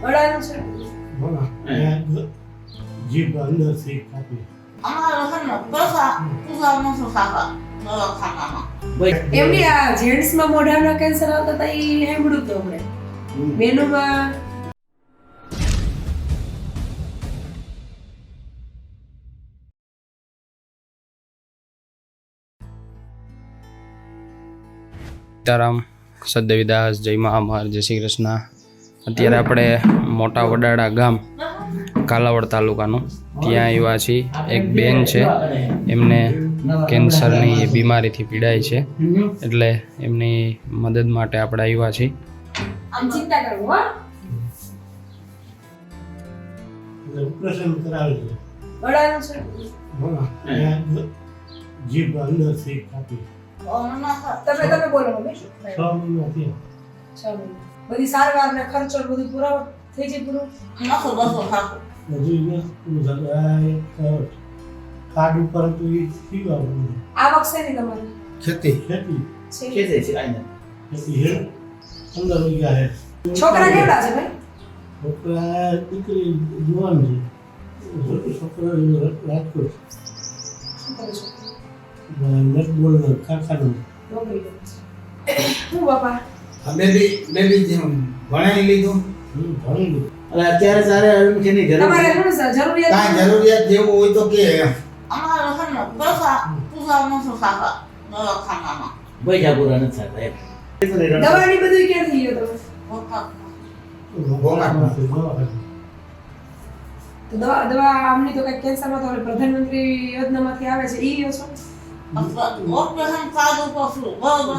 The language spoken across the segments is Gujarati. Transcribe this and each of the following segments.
ગળાનું છે? બોલા જીભ અંદરથી કાપી અમારે છે ને પૈસા પૂજા નથી થતા દવાખાનામાં એમની આ જેન્ટ્સમાં મોઢાના કેન્સર આવતા હતા એ સાંભળ્યું તો હમણે બેનુમાં સીતારામ સદવિદાસ જય મહામાર જય શ્રી કૃષ્ણ. અત્યારે આપણે મોટા વડાળા ગામ કાલાવડ તાલુકાનું. ત્યાં આવ્યા છીએ. એક બેન છે. એમને કેન્સરની બીમારીથી પીડાય છે. એટલે એમની મદદ માટે આપણે આવ્યા છીએ. જીભ અંદરથી કાપી તમે તમે બોલો છ મહિના થયા. ચાલો બધી સારવાર ને ખર્ચો ને બધું પૂરો થઈ જાય પૂરું. આખો બસો થાતું બધું પૂરું થાય કાર્ડ ઉપર તો એ પીવા બધું. આ વખતે ને તમારે ખેતી. ખેતી. છે. ખેતી છે આઈને ખેતી હે પંદર વીઘા હે છોકરા કેવડા છે ભાઈ? છોકરા દીકરી જુવાન છે. છોકરા રાજકોટ શું છો. નેટબોલ કારખાનું નોકરી હું બાપા? અમે બી મેં બી ભણાવી લીધું. ભણી લીધું. અને અત્યારે તારે એડમિશનની જરૂર તમારે શું જરૂરિયાત કાંઈ જરૂરિયાત જેવું હોય તો કે એમ. અમારે છે ને પૈસા પૂજા નથી થતા પૈસા પૂરા નથી થતા એમ. દવાની બધું ક્યાંથી લ્યો તમે હોતા તો દવા દવા આમની તો કઈ કેન્સરમાં તો પ્રધાનમંત્રી યોજનામાંથી આવે છે ઈ લ્યો છો? ઓપરેશન કાઢું પછી બરોબર.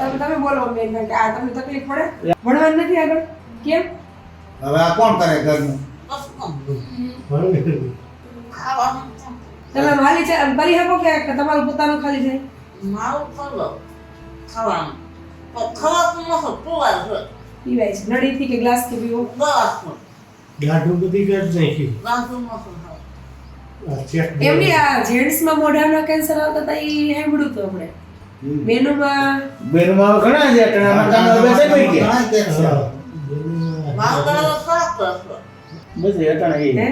તમે તમે બોલો બેન કે આ તમને તકલીફ પડે? ભણવાનું નથી આગળ? કેમ? હવે આ કોણ કરે ઘરનું? તમે માલી કરી શકો કે કે તમારું પોતાનું ખાલી જાય મારું કરો ખાવાનું. ખવાતું નથી પીવાય છે પીવાય છે. નળીથી કે ગ્લાસથી પીવો? છે ગાંઠું બધી નાખી. નથી એમની આ જેન્ટ્સમાં મોઢાના કેન્સર આવતા હતા એ સાંભળ્યું તો હમણે. બેનુમાં બેનમાં ઘણા છે ટણામાં કામ બેસે કોઈ કે બેન, અટાણા એ.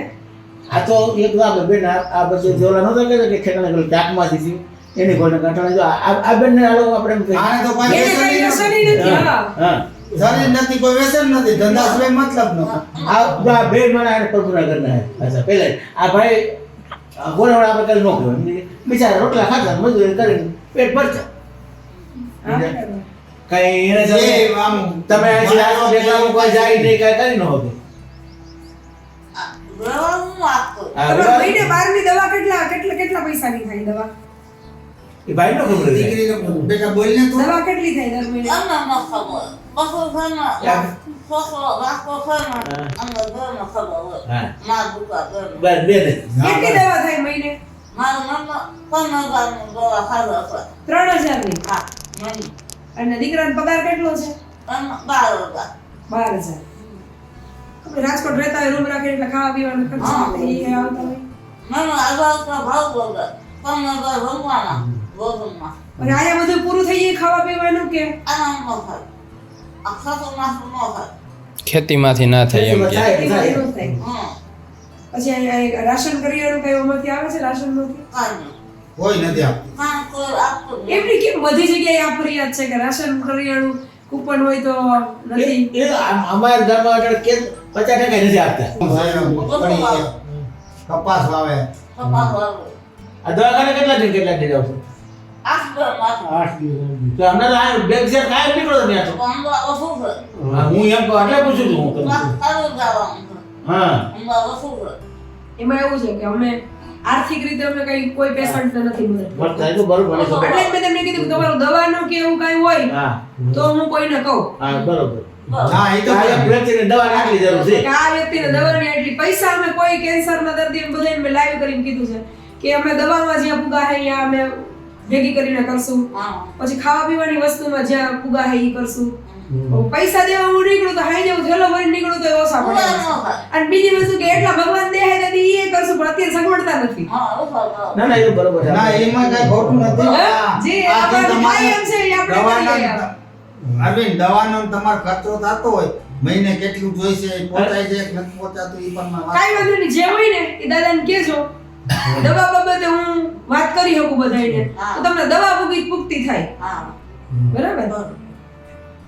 આ તો એક બેન આ બધું જોલા કે ઠેકાણે પેલું ચાકમાંથી એની જો આ આ આપણે એમ કહીએ. આને તો કોઈ વ્યસન વ્યસન નથી. હા. હા. શરીર નથી કોઈ વ્યસન નથી. ધંધા સિવાય મતલબ નથી આ બે અચ્છા પહેલા આ ભાઈ ગોળવડા આપણે કઈ ન કહેવાય બિચારા રોટલા ખાતા મજૂરી કરીને પેટ ભરતા કઈ એને તમે આમ તમે જાય નહીં કઈ કરી ન હોતું કરું મહિને બારની દવા કેટલા કેટલા કેટલા પૈસાની થાય દવા? એ ભાઈ નો ખબર બેટા દવા કેટલી થાય દર મહિને? ખબર. બસો હોય કેટલી દવા થાય મહિને ત્રણ અને દીકરાનો પગાર કેટલો છે? બાર હજાર આપણે રાજકોટ રહેતા હોય રૂમ રાખે એટલે ખાવા પીવાનું ખર્ચ હા. એ આવતા હોય. અને આયા બધું પૂરું થઈ જાય ખાવા પીવાનું કે? આના ન થાય. આ ખાતું માથું ન થાય. ખેતીમાંથી ના થાય એમ કે. પછી અહીંયા રાશન કરિયાણું કઈ ઓમાંથી આવે છે રાશનમાંથી કાંઈ કોઈ નથી. આપતું. એમની કેમ બધી જગ્યાએ આ ફરિયાદ છે કે રાશન કરિયાણું કૂપન હોય તો નથી? એ અમારા ગામમાં આગળ કે પચાસ ટકા નથી આપતા. કપાસ વાવે. કપાસ વાવે. આ દવાખાને કેટલા દિન કેટલા દિન આવશે? આઠ દિવસ. આઠ દિવસ. તો અમને બેગ જે કાંઈ નીકળો ત્યાં તો. હા, હું એમ તો એટલે પૂછું છું. હું. હા. એમાં એવું છે કે અમે આર્થિક રીતે અમે કઈ કોઈ પેશન્ટ નથી મદદ થાય તો બરોબર એટલે મેં તમને કીધું કે તમારું દવાનું કે એવું કઈ હોય તો હું કોઈને કહું. હા બરોબર. હા એ તો આ વ્યક્તિને દવા નાખવી જરૂર છે. આ વ્યક્તિને દવાની એટલી પૈસા અમે કોઈ કેન્સરના દર્દી બધાને મેં લાઈવ કરીને કીધું છે કે અમે દવામાં જ્યાં પુગા હે ત્યાં અમે ભેગી કરીને કરશું. પછી ખાવા પીવાની વસ્તુમાં જ્યાં પુગા હે એ કરશું. પૈસા દેવા હું નીકળું તો હાઈ જવું થેલો ભરી નીકળું તો એ ઓછા પડે અને બીજી વસ્તુ કે એટલા ભગવાન દે હે તેથી એ કરશું પણ અત્યારે સગવડતા નથી. ના ના એ બરોબર છે. ના એમાં કઈ ખોટું નથી. જે આપણે એમ છે એ આપણે અરવિંદ દવાનો તમારો ખર્ચો થતો હોય મહિને કેટલું જોઈશે એ પહોંચાય છે કે નથી પહોંચાતું એ પણ કાંઈ વાંધો નહીં જે હોય ને એ દાદાને કહેજો. દવા બાબતે હું વાત કરી શકું બધાને તો તમને દવા ભૂગી પુક્તિ થાય. હા. બરાબર? બરોબર.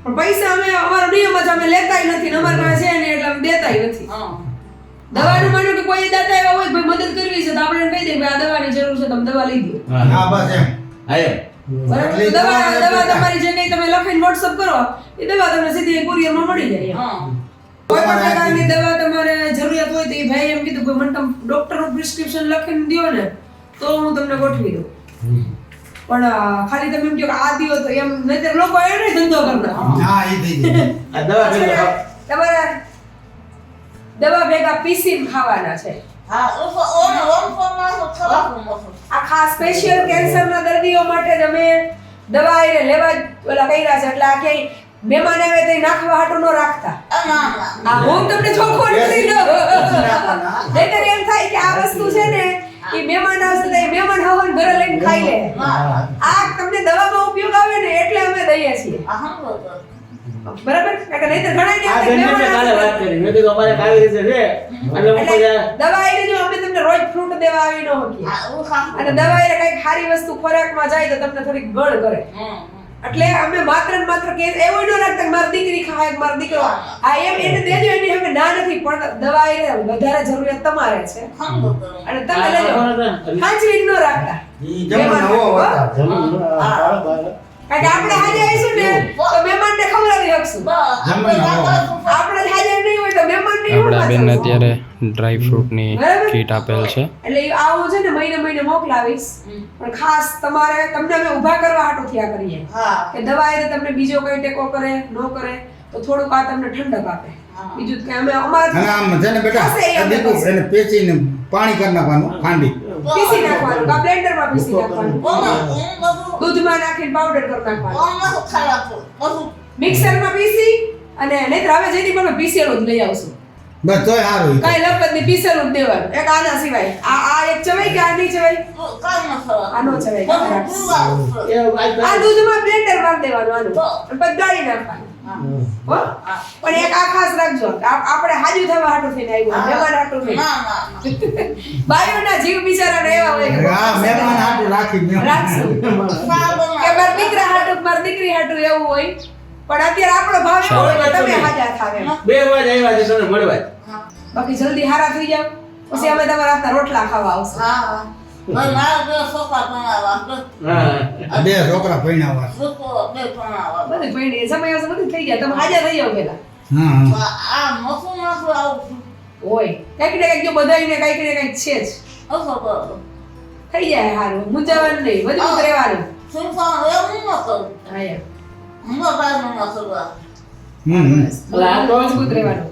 પણ પૈસા અમે અમારો નિયમ જ અમે લેતાય નથી ને અમારા પાસે છે ને એટલે અમે દેતાય નથી. દવાનું માન્યું કે કોઈ દાતા એવા હોય ભાઈ મદદ કરવી છે તો આપણે કહી દઈએ કે આ દવાની જરૂર છે તમે દવા લઈ દો હા બસ એમ. હા બરાબર દવા દવા તમારી જે નહીં તમે લખીને WhatsApp કરો એ દવા તમને સીધી કુરિયરમાં મળી જાય. હા. કોઈ પણ પ્રકારની દવા તમારે જરૂરિયાત હોય તો એ ભાઈ એમ કીધું કે મને તમે ડોક્ટરનું પ્રિસ્ક્રિપ્શન લખીને દો ને તો હું તમને ગોઠવી દઉં. પણ ખાલી તમે એમ કહો કે આ દિયો તો એમ નહીંતર લોકો એને ધંધો કરતા. હા એ થઈ જાય આ દવા ભેગો દવા ભેગા પીસીને ખાવાના છે. આ ખાસ સ્પેશિયલ કેન્સરના દર્દીઓ માટે તમે અમે દવા એને લેવા જ ઓલા કર્યા છે એટલે આ ક્યાંય મહેમાન આવે તો નાખવા હાટુ ન રાખતા. હું તમને ચોખ્ખો નથી દઉં નહીંતર એમ થાય કે આ વસ્તુ છે ને એ મહેમાન આવશે તો એ મહેમાન હવન ઘરે લઈને ખાઈ લે. હા આ તમને દવામાં ઉપયોગ આવે ને એટલે અમે દઈએ છીએ. બરોબર? ઘણા આ મેં કાલે વાત કરી. મેં કીધું અમારે કાલે રીતે છે? એટલે હું એટલે દવા એને જો અમે તમને રોજ ફ્રૂટ દેવા આવી ન ખાસ અને દવા એટલે કંઈક સારી વસ્તુ ખોરાકમાં જાય તો તમને થોડીક ગળ કરે. એટલે અમે માત્ર ને માત્ર કે એવો ન રાખતા કે મારી દીકરી ખાય કે મારો દીકરો આ એમ એને દેજો એની અમે ના નથી પણ દવા એ વધારે જરૂરિયાત તમારે છે. અને તમે લેજો. હાજરી ન રાખતા. કારણ કે આપણે હાજર આવીશું ને તો મહેમાન ને શકશું આવી જમણ આપણે હાજર આપણા ના અત્યારે ડ્રાય ફ્રૂટની? કીટ આપેલ છે. એટલે આવું છે ને મહિને મહિને મોકલાવીશ. પણ ખાસ તમારે તમને અમે ઊભા કરવા હાટું થયા કરીએ. કે દવા એ તમને બીજો કોઈ ટેકો કરે ન કરે તો થોડુંક આ તમને ઠંડક આપે. બીજું કે અમે અમારા આમ છે ને બેટા. એને પેચીને પાણી કરી નાખવાનું ખાંડી. પીસી નાખવાનું કા બ્લેન્ડરમાં પીસી નાખવાનું. દૂધમાં નાખીને પાવડર કરી નાખવાનું. મિક્સરમાં પીસી અને નહીતર હવે જેથી પણ પીસેલું જ લઈ આવશું. બસ તોય સારું કાંઈ લપતની પીસેલું જ દેવાનું. એક આના સિવાય. આ આ એક ચવાય કે આ નહીં ચવાય કામ ન ખરાબ આનો ચવાય બધું પૂરવાનું છે. એ આજ આ દૂધમાં બ્લેન્ડર મારી દેવાનું આનું. પછી ગાળી નાખવાનું. હા. હો? હા. પણ એક આ ખાસ રાખજો. આપણે હાજુ થવા હાટું થઈને આવ્યું. મહેમાન હાટું બાયોના જીવ બિચારા એવા હોય હા મહેમાન હાટું રાખી રાખશું. કે મારા દીકરા હાટું મારી દીકરી હાટું એવું હોય. પણ અત્યારે આપણો ભાવ એવો હોય કે તમે હાજા થાવે બે વાર આવ્યા છે તમને મળવા. બાકી જલ્દી હારા થઈ જાવ પછી અમે તમારા હાથના રોટલા ખાવા આવશું. હા હા. મારા બે છોકરા ભણાવવા. હા આ બે છોકરા પૈણાવા છોકરો બે ભણાવવા. બધું પૈણી સમય આવશે બધું થઈ જાય. તમે હાજર થઈ જાવ પેલા હા હા. આ મસું નાખું આવું હોય કંઈક ને કંઈક જો બધાયને કંઈક ને કંઈક છે જ. અસો થઈ જાય હારું. મૂંઝાવાનું નહીં. મજબૂત રહેવાનું. એવું ન હા યાર હું બાર ન કરવા હમ હમ એટલે આ તો મજબૂત રહેવાનું